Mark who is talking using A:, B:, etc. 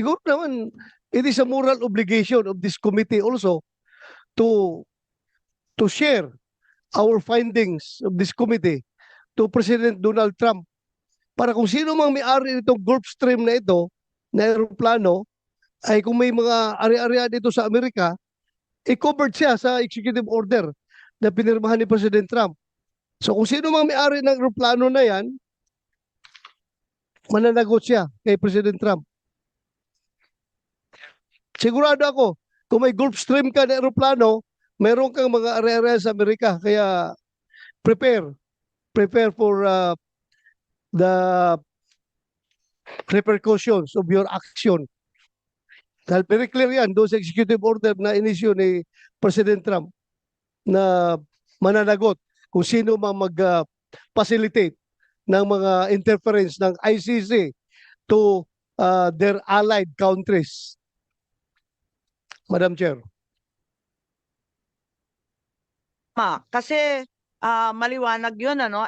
A: siguro naman it is a moral obligation of this committee also to to share our findings of this committee to President Donald Trump para kung sino mang may-ari nitong Gulfstream na ito na aeroplano ay kung may mga ari-arian dito sa Amerika i-covered siya sa executive order na pinirmahan ni President Trump. So kung sino mang may-ari ng aeroplano na yan, mananagot siya kay President Trump. Sigurado ako, kung may Gulfstream ka na aeroplano, meron kang mga area sa Amerika. Kaya prepare. Prepare for uh, the repercussions of your action. Dahil very clear yan doon sa executive order na inisyo ni President Trump na mananagot kung sino mang mag-facilitate ng mga interference ng ICC to uh, their allied countries. Madam Chair.
B: Ma, kasi ah, maliwanag yun ano